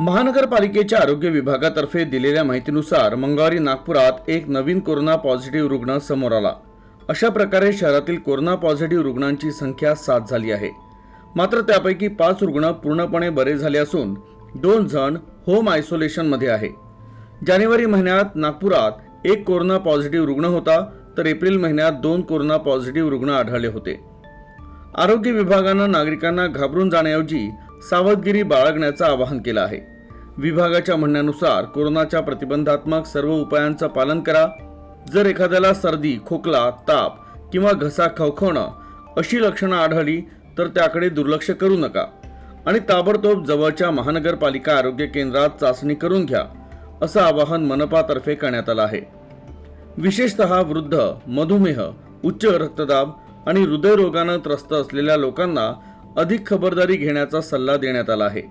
महानगरपालिकेच्या आरोग्य विभागातर्फे दिलेल्या माहितीनुसार मंगळवारी नागपुरात एक नवीन कोरोना पॉझिटिव्ह रुग्ण समोर आला. अशा प्रकारे शहरातील कोरोना पॉझिटिव्ह रुग्णांची संख्या सात झाली आहे. मात्र त्यापैकी पाच रुग्ण पूर्णपणे बरे झाले असून दोन जण होम आयसोलेशनमध्ये आहे. जानेवारी महिन्यात नागपुरात एक कोरोना पॉझिटिव्ह रुग्ण होता तर एप्रिल महिन्यात दोन कोरोना पॉझिटिव्ह रुग्ण आढळले होते. आरोग्य विभागानं नागरिकांना घाबरून जाण्याऐवजी सावधगिरी बाळगण्याचं आवाहन केलं आहे. विभागाच्या म्हणण्यानुसार कोरोनाच्या प्रतिबंधात्मक सर्व उपायांचं पालन करा. जर एखाद्याला सर्दी खोकला ताप किंवा घसा खवखवणं अशी लक्षणं आढळली तर त्याकडे दुर्लक्ष करू नका. आणि ताबडतोब जवळच्या महानगरपालिका आरोग्य केंद्रात चाचणी करून घ्या असं आवाहन मनपातर्फे करण्यात आलं आहे. विशेषतः वृद्ध मधुमेह उच्च रक्तदाब आणि हृदयरोगानं त्रस्त असलेल्या लोकांना अधिक खबरदारी घेण्याचा सल्ला देण्यात आला आहे.